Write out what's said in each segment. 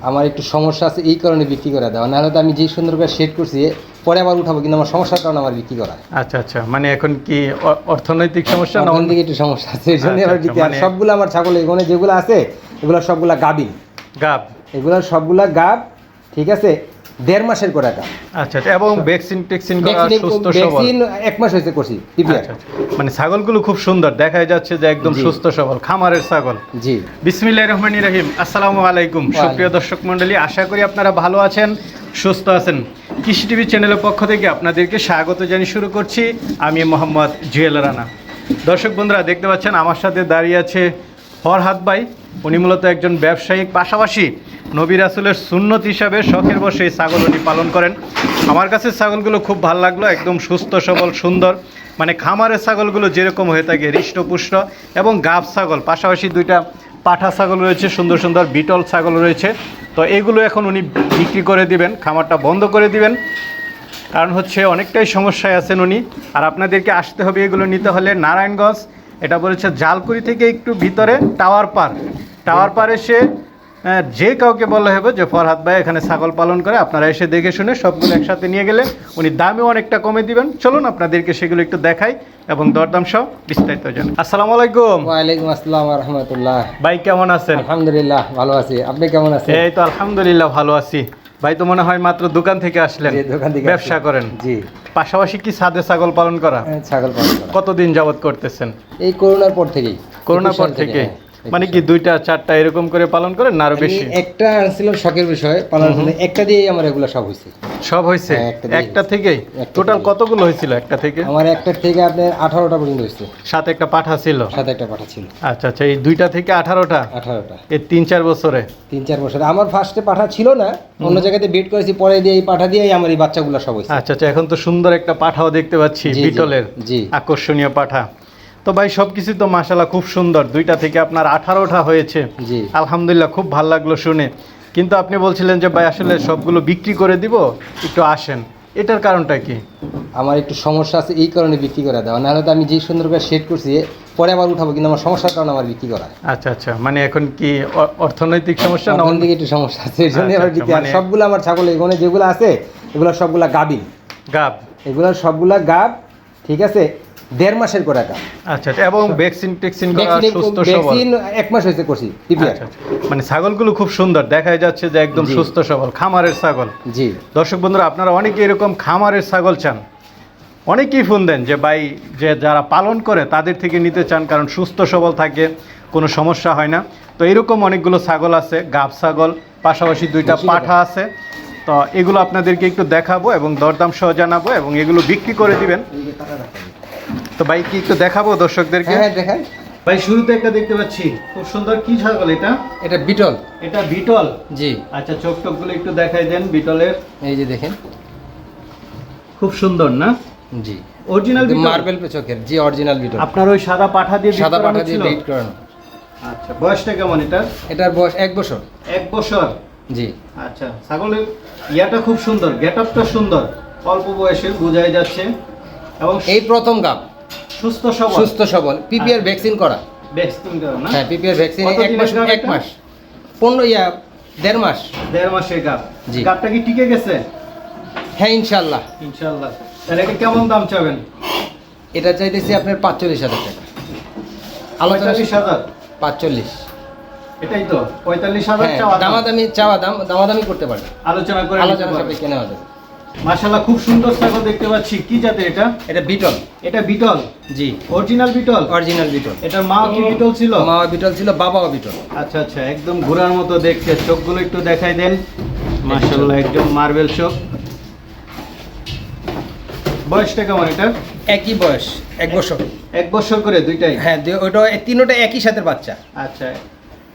আমার একটু সমস্যা আছে এই কারণে বিক্রি করে দেওয়া। নাহলে তো আমি যে সুন্দর করে শেড করছি পরে আবার উঠাবো কিন্তু আমার সমস্যার কারণে আমার বিক্রি করা। আচ্ছা আচ্ছা মানে এখন কি অর্থনৈতিক সমস্যা না থেকে একটু সমস্যা আছে এই জন্য আমার আবার আচ্ছা, বিক্রি আর মানে- সবগুলো আমার ছাগল এখানে যেগুলো আছে এগুলো সবগুলো গাবি গাব এগুলো সবগুলো গাব ঠিক আছে? দেড় মাসের করে গাব আচ্ছা আচ্ছা এবং ভ্যাকসিন টেক্সিন করা ভ্যাকসিন সুস্থ সবল। ভ্যাকসিন এক মাস হয়েছে করছি আচ্ছা আচ্ছা। মানে ছাগলগুলো খুব সুন্দর দেখা যাচ্ছে যে একদম সুস্থ সবল খামারের ছাগল। জি। বিসমিল্লাহ রহমান রহিম আসসালামু আলাইকুম। সুপ্রিয় দর্শক মণ্ডলী আশা করি আপনারা ভালো আছেন সুস্থ আছেন। কৃষি টিভি চ্যানেলের পক্ষ থেকে আপনাদেরকে স্বাগত জানিয়ে শুরু করছি। আমি মোহাম্মদ জুয়েল রানা। দর্শক বন্ধুরা দেখতে পাচ্ছেন আমার সাথে দাঁড়িয়ে আছে ফরহাদ ভাই। উনি মূলত একজন ব্যবসায়িক পাশাপাশি নবী রাসুলের সুন্নত হিসাবে শখের বসে এই ছাগল উনি পালন করেন। আমার কাছে ছাগলগুলো খুব ভালো লাগল, একদম সুস্থ, সবল, সুন্দর। মানে খামারের ছাগলগুলো যেরকম হয়ে থাকে, হৃষ্টপুষ্ট এবং গাব ছাগল, পাশাপাশি দুইটা পাঠা ছাগল রয়েছে, সুন্দর সুন্দর বিটল ছাগল রয়েছে। তো এগুলো এখন উনি বিক্রি করে দিবেন, খামারটা বন্ধ করে দিবেন। কারণ হচ্ছে অনেকটাই সমস্যায় আছেন উনি। আর আপনাদেরকে আসতে হবে এগুলো নিতে হলে নারায়ণগঞ্জ, এটা বলেছে জালকুড়ি থেকে একটু ভিতরে টাওয়ার পার। টাওয়ার পার এসে যে কাউকে বলা হবে যে ফরহাদ ভাই এখানে ছাগল পালন করে আপনারা এসে দেখে শুনে সবগুলো একসাথে নিয়ে গেলে উনি দামও অনেকটা কমে দিবেন। চলুন আপনাদেরকে সেগুলো একটু দেখাই এবং দরদাম সহ বিস্তারিত জানাই। আসসালামু আলাইকুম। ওয়ালাইকুম আসসালাম রহমতুল্লাহ। ভাই কেমন আছেন? আলহামদুলিল্লাহ ভালো আছি। আপনি কেমন আছেন? এই তো আলহামদুলিল্লাহ ভালো আছি। ভাই তো মনে হয় মাত্র দোকান থেকে আসলেন। জি, দোকান থেকে ব্যবসা করেন। জি। পাশাপাশি কি সাদে ছাগল পালন করা? হ্যাঁ, ছাগল পালন কতদিন যাবত করতেছেন? এই করোনার পর থেকেই। করোনার পর থেকে হ্যাঁ, মানে কি দুইটা চারটা এরকম করে পালন করেন না আরও বেশি? একটা আনছিলাম শখের বিষয় পালন করতে একটা দিয়েই আমার এগুলো সব হয়েছে। সব হয়েছে? হ্যাঁ, একটা। থেকেই? টোটাল কতগুলো হয়েছিল একটা থেকে? আমার একটার থেকে আপনার আঠারোটা পর্যন্ত হয়েছে। সাথে একটা পাঠা ছিল? সাথে একটা পাঠা ছিল। আচ্ছা আচ্ছা এই দুইটা থেকে আঠারোটা? আঠারোটা। এই তিন চার বছরে? তিন চার বছরে। আমার ফার্স্টে পাঠা ছিল না অন্য জায়গাতে বেড করেছি পরে দিয়ে এই পাঠা দিয়েই আমার এই বাচ্চাগুলো সব হয়েছে। আচ্ছা আচ্ছা এখন তো সুন্দর একটা পাঠাও দেখতে পাচ্ছি বিটলের জি। আকর্ষণীয় পাঠা। তো ভাই সব কিছু তো মাসালা খুব সুন্দর। দুইটা থেকে আপনার আঠারোটা হয়েছে। জি। আলহামদুলিল্লাহ খুব ভালো লাগল শুনে। কিন্তু আপনি বলছিলেন যে ভাই আসলে সবগুলো বিক্রি করে দিব একটু আসেন। এটার কারণটা কি? আমার একটু সমস্যা আছে এই কারণে বিক্রি করে দেওয়া। নাহলে তো আমি যে সুন্দর করে শেড করছি পরে আবার উঠাবো কিন্তু আমার সমস্যার কারণে আমার বিক্রি করা। আচ্ছা আচ্ছা। মানে এখন কি অর্থনৈতিক সমস্যা না তখন অন্য- একটু সমস্যা আছে এই জন্য আচ্ছা, আবার আচ্ছা, বিক্রি মানে- সবগুলো আমার ছাগল এখানে যেগুলো আছে এগুলো সবগুলা গাবিন গাব। এগুলো সবগুলা গাব ঠিক আছে? দেড় মাসের করে গাব আচ্ছা আচ্ছা এবং ভ্যাকসিন টেক্সিন করা ভ্যাকসিন সুস্থ সবল। এক মাস হয়েছে করছি আচ্ছা, আচ্ছা। মানে ছাগলগুলো খুব সুন্দর দেখা যাচ্ছে যে একদম সুস্থ সবল খামারের ছাগল। জি। দর্শক বন্ধুরা আপনারা অনেকে এরকম খামারের ছাগল চান। অনেকেই ফোন দেন যে ভাই যে যারা পালন করে তাদের থেকে নিতে চান কারণ সুস্থ সবল থাকে কোনো সমস্যা হয় না। তো এরকম অনেকগুলো ছাগল আছে গাব ছাগল পাশাপাশি দুইটা পাঠা আছে। তো এগুলো আপনাদেরকে একটু দেখাবো এবং দরদাম সহ জানাব এবং এগুলো বিক্রি করে দিবেন। তো ভাই কি একটু দেখাবো দর্শকদেরকে? হ্যাঁ দেখান। ভাই শুরুতে একটা দেখতে পাচ্ছি। খুব সুন্দর কি ছাগল এটা? এটা বিটল। এটা বিটল? জি। আচ্ছা চোখ টোকগুলো একটু দেখাই দেন বিটলের। এই যে দেখেন। খুব সুন্দর না? জি। অরিজিনাল মার্বেল চোখের জি অরিজিনাল বিটল। আপনার ওই সাদা পাঠা দিয়ে সাদা পাঠা দিয়ে? বিট করানো। আচ্ছা বয়সটা কেমন এটা এটার বয়স এক বছর। এক বছর? জি। আচ্ছা ছাগলের ইয়াটা খুব সুন্দর গেট আপটা সুন্দর। অল্প বয়সে বোঝাই যাচ্ছে। এবং এই প্রথম গাব। সুস্থ সবল। সুস্থ সবল। পিপিআর ভ্যাকসিন করা। বেশ তুমি না? হ্যাঁ পিপিআর ভ্যাকসিন। এক মাস এক মাস। পনেরো ইয়া দেড় মাস। দেড় মাসের গাব। জি। গাবটা কি টিকে গেছে? হ্যাঁ ইনশাল্লাহ ইনশাআল্লাহ। তাহলে কেমন দাম চাবেন? এটা চাইতেছি আপনার পাঁচচল্লিশ হাজার টাকা। পঁয়তাল্লিশ হাজার? পাঁচচল্লিশ। এটাই তো পঁয়তাল্লিশ হাজার হ্যাঁ। দামাদামি চাওয়া দাম দামাদামি করতে পারবে আলোচনা করে আলোচনা সাপেক্ষে নেওয়া যাবে। মাশাআল্লাহ খুব সুন্দর ছাগল দেখতে পাচ্ছি। কি জাতের এটা? এটা বিটল। এটা বিটল? জি। Original beetle? অরিজিনাল বিটল। এটার মা কি বিটল ছিল? মা বিটল ছিল বাবাও বিটল। আচ্ছা আচ্ছা একদম ঘোরার মতো দেখতে। চোখগুলো একটু দেখাই দেন। মাশাআল্লাহ একদম মার্বেল চোখ। বয়সটা কেমন এটা একই বয়স এক বছর। এক বছর করে দুইটাই? হ্যাঁ ওইটা এই তিনোটা একই সাথে বাচ্চা। আচ্ছা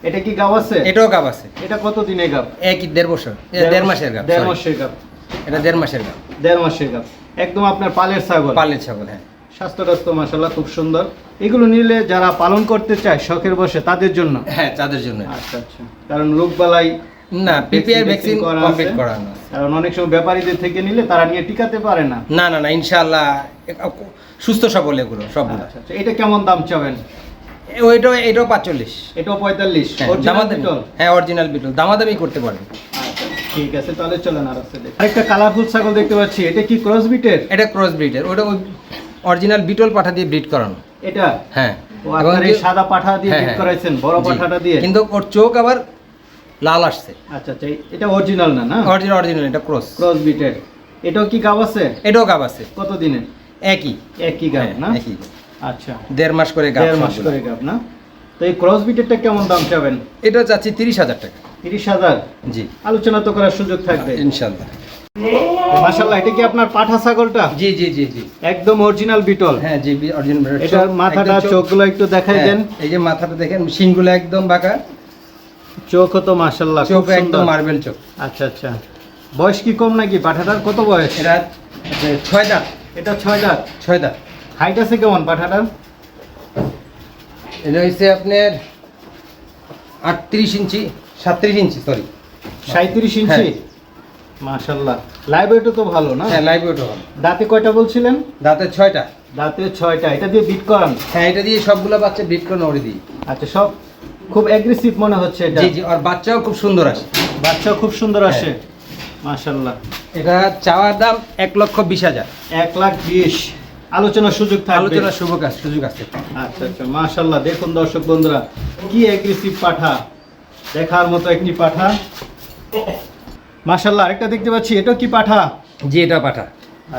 এটা কি গাব আছে? এটাও গাব আছে। এটা কত দিনে গাব? একই দেড় বছর দেড় মাসের গাব দেড় মাসের গাব। এটা দেড় মাসের গাব। দেড় মাসের গাব। একদম আপনার পালের ছাগল। পালের ছাগল হ্যাঁ। স্বাস্থ্য টাস্থ্য মাশাআল্লাহ খুব সুন্দর। এগুলো নিলে যারা পালন করতে চায় শখের বসে তাদের জন্য? হ্যাঁ তাদের জন্য। আচ্ছা আচ্ছা। কারণ রোগবালাই না পিপিআর ভ্যাকসিন কমপ্লিট করানো কারণ অনেক সময় ব্যাপারীদের থেকে নিলে তারা নিয়ে টিকাতে পারে না। না না না ইনশাআল্লাহ সুস্থ সবল এগুলো সবগুলো। আচ্ছা আচ্ছা। এটা কেমন দাম চাবেন? এ- ওইটা এটাও পাঁচচল্লিশ। এটাও পঁয়তাল্লিশ। হ্যাঁ, দামাদামি। হ্যাঁ অরিজিনাল বিটল দামাদামি করতে পারেন আচ্ছা, ঠিক আছে তাহলে চলেন আর আছে। আরেকটা কালারফুল ছাগল দেখতে পাচ্ছি এটা কি ক্রস বিটের এটা ক্রস ব্রিডের ওটা অরিজিনাল বিটল পাঠা দিয়ে ব্রিড করানো। এটা? হ্যাঁ। যে- সাদা পাঠা দিয়ে হ্যাঁ, হ্যাঁ। করাইছেন বড় পাঠাটা দিয়ে? কিন্তু ওর চোখ আবার লাল আসছে। আচ্ছা আচ্ছা এটা অরিজিনাল না না? অরিজিনাল অরিজিনাল এটা ক্রস ক্রস বিটের এটাও কি গাব আছে? এটাও গাব আছে। কত দিনে একই। একই গাব হ্যাঁ, না? একই। আচ্ছা। দেড় মাস করে গাব দেড় মাস করে গাব না? তো এই ক্রস বিটেরটা কেমন দাম চাবেন? এটা চাচ্ছি তিরিশ হাজার টাকা। তিরিশ হাজার। জি। আলোচনা তো করার সুযোগ থাকবে। ইনশাল্লাহ মাশাল্লাহ এটা কি আপনার পাঠা ছাগলটা? জি জি জি জি। একদম অরিজিনাল বিটল। হ্যাঁ জি অরিজিনাল এটার মাথাটা চোখগুলো একটু দেখাই দেন। এই যে মাথাটা দেখেন শিংগুলো একদম বাঁকা। চোখও তো মাশাল্লাহ চোখ একদম মার্বেল চোখ। আচ্ছা আচ্ছা। বয়স কি কম নাকি? পাঠাটার কত বয়স? এটা ছয় দাঁত। এটা ছয় দাঁত? ছয় দাঁত। হাইট আছে কেমন পাঠাটার? এটা হচ্ছে আপনার আটত্রিশ ইঞ্চি। সাতত্রিশ ইঞ্চি সরি সাঁত্রিশ ইঞ্চি? মাশাল্লাহ। লাইভ ওয়েটও তো ভালো না? হ্যাঁ লাইভ ওটা ভালো। দাঁতে কয়টা বলছিলেন? দাঁতের ছয়টা। দাঁতে ছয়টা। এটা দিয়ে বিট করান? হ্যাঁ এটা দিয়ে সবগুলো বাচ্চা বিট করে নড়ে দিই। আচ্ছা সব খুব অ্যাগ্রেসিভ মনে হচ্ছে এটা? জি জি আর বাচ্চাও খুব সুন্দর আসে। বাচ্চাও খুব সুন্দর আসে। হ্যাঁ। মাশাল্লাহ। এটা চাওয়ার দাম এক লক্ষ বিশ হাজার। এক লাখ বিশ। আলোচনার সুযোগ থাকবে। আলোচনার শুভ কাজ সুযোগ আছে আচ্ছা আচ্ছা মাশাল্লাহ। দেখুন দর্শক বন্ধুরা কি অ্যাগ্রেসিভ পাঠা। দেখার মতো একটি পাঠা। মাশাল্লাহ আরেকটা দেখতে পাচ্ছি এটা কি পাঠা? জি এটা পাঠা।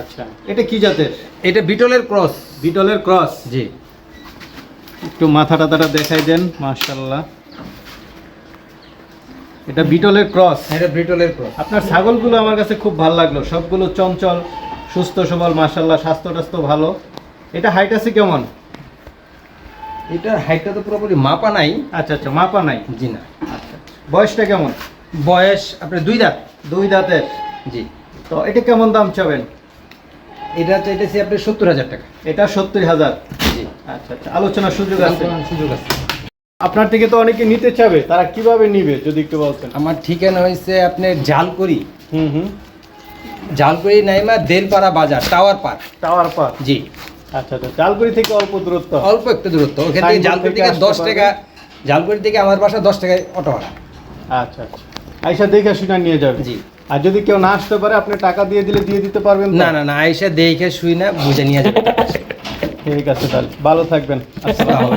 আচ্ছা এটা কি জাতের? এটা বিটলের ক্রস। বিটলের ক্রস? জি। একটু মাথা টাথাটা দেখাই দেন মাশাল্লাহ এটা বিটলের ক্রস। এটা বিটলের ক্রস। আপনার ছাগলগুলো আমার কাছে খুব ভালো লাগল। সবগুলো চঞ্চল সুস্থ সবল মাশাল্লাহ স্বাস্থ্য টাস্থ্য ভালো। এটা হাইট আছে কেমন? এটার হাইটটা তো পুরোপুরি মাপা নাই। আচ্ছা আচ্ছা মাপা নাই। জি না। বয়সটা কেমন? বয়স আপনার দুই দাঁত। দুই দাঁতের? জি। তো এটা কেমন দাম চাবেন? এটা চাইতেছি আপনার সত্তর হাজার টাকা। এটা সত্তর হাজার? জি। আচ্ছা আচ্ছা আলোচনার সুযোগ আছে। সুযোগ আছে। আপনার থেকে তো অনেকে নিতে চাবে তারা কীভাবে নিবে যদি একটু বলতেন? আমার ঠিকানা হয়েছে আপনার জালকুড়ি হুম হুম। জালকুড়ি নাইমা দেলপাড়া বাজার টাওয়ার পার্ক টাওয়ার পার্ক জি। আচ্ছা আচ্ছা চালগুড়ি থেকে অল্প দূরত্ব। অল্প একটু দূরত্ব। ওখান থেকে জালকুড়ি থেকে থেকে দশ টাকা জালকুড়ি থেকে আমার বাসা দশ টাকায় অটো ভাড়া আচ্ছা আচ্ছা। আইসা দেখে শুনে নিয়ে যাবে। জি। আর যদি কেউ না আসতে পারে আপনি টাকা দিয়ে দিলে দিয়ে দিতে পারবেন না না না আইসা দেখে শুই না বুঝে নিয়ে যাবে। ঠিক আছে তাহলে ভালো থাকবেন। আসসালামু।